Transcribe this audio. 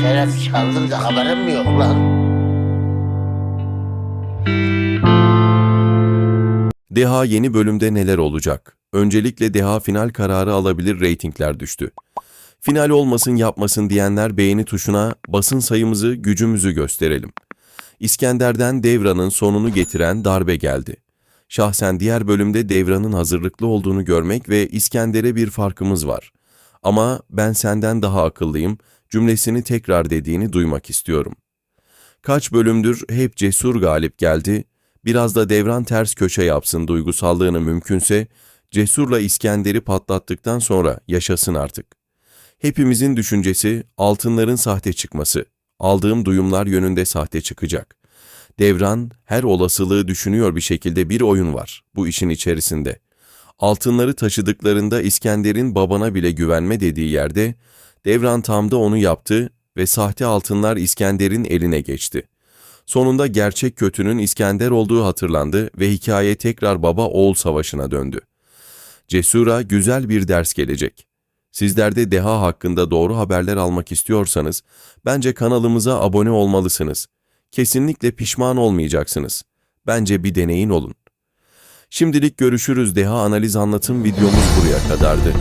şeref çaldın da haberim yok lan? Deha yeni bölümde neler olacak? Öncelikle Deha final kararı alabilir reytingler düştü. Final olmasın yapmasın diyenler beğeni tuşuna basın sayımızı gücümüzü gösterelim. İskender'den Devran'ın sonunu getiren darbe geldi. Şahsen diğer bölümde Devran'ın hazırlıklı olduğunu görmek ve İskender'e bir farkımız var. Ama ben senden daha akıllıyım cümlesini tekrar dediğini duymak istiyorum. Kaç bölümdür hep cesur galip geldi, biraz da devran ters köşe yapsın duygusallığını mümkünse, cesurla İskender'i patlattıktan sonra yaşasın artık. Hepimizin düşüncesi altınların sahte çıkması. Aldığım duyumlar yönünde sahte çıkacak. Devran her olasılığı düşünüyor bir şekilde bir oyun var bu işin içerisinde. Altınları taşıdıklarında İskender'in babana bile güvenme dediği yerde Devran tam da onu yaptı ve sahte altınlar İskender'in eline geçti. Sonunda gerçek kötünün İskender olduğu hatırlandı ve hikaye tekrar baba-oğul savaşına döndü. Cesur'a güzel bir ders gelecek. Sizler de deha hakkında doğru haberler almak istiyorsanız, bence kanalımıza abone olmalısınız. Kesinlikle pişman olmayacaksınız. Bence bir deneyin olun. Şimdilik görüşürüz deha analiz anlatım videomuz buraya kadardı.